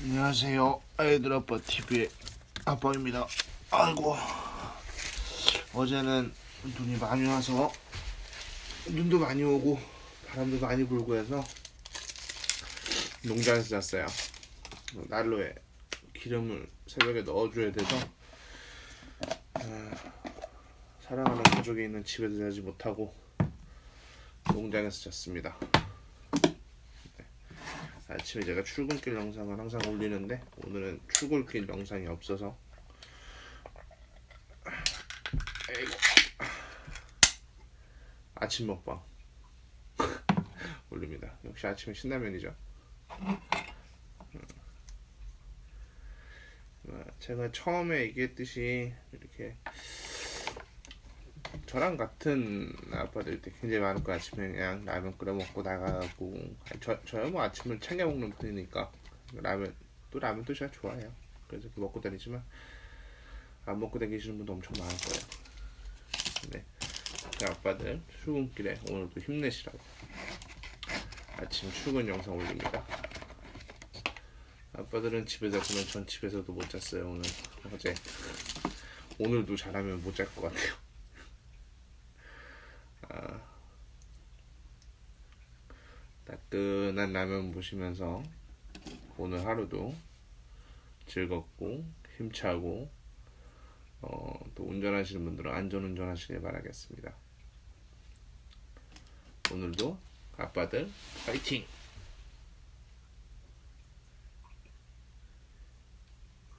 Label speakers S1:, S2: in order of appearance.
S1: 안녕하세요. 아이들 아빠 TV의 아빠입니다. 아이고 어제는 눈이 많이 와서 눈도 많이 오고 바람도 많이 불고 해서 농장에서 잤어요. 난로에 기름을 새벽에 넣어줘야 돼서 아, 사랑하는 가족이 있는 집에서 자지 못하고 농장에서 잤습니다. 아침에 제가 출근길 영상을 항상 올리는데 오늘은 출근길 영상이 없어서 아이고. 아침 먹방 올립니다. 역시 아침에 신라면이죠. 음. 아, 제가 처음에 얘기했듯이 이렇게 저랑 같은 아빠들 때 굉장히 많을 거 아침에 그냥 라면 끓여 먹고 나가고 저 저야 뭐 아침을 챙겨 먹는 편이니까 라면 또 라면도 제가 좋아해요. 그래서 먹고 다니지만 안 먹고 다니시는 분도 엄청 많을 거예요. 네, 그 아빠들 출근길에 오늘도 힘내시라고 아침 출근 영상 올립니다. 아빠들은 집에 잤으면 전 집에서도 못 잤어요 오늘 어제 오늘도 잘하면 못 잘 것 같아요. 아, 따끈한 라면 보시면서 오늘 하루도 즐겁고 힘차고 어, 또 운전하시는 분들은 안전 운전 하시길 바라겠습니다. 오늘도 아빠들 파이팅!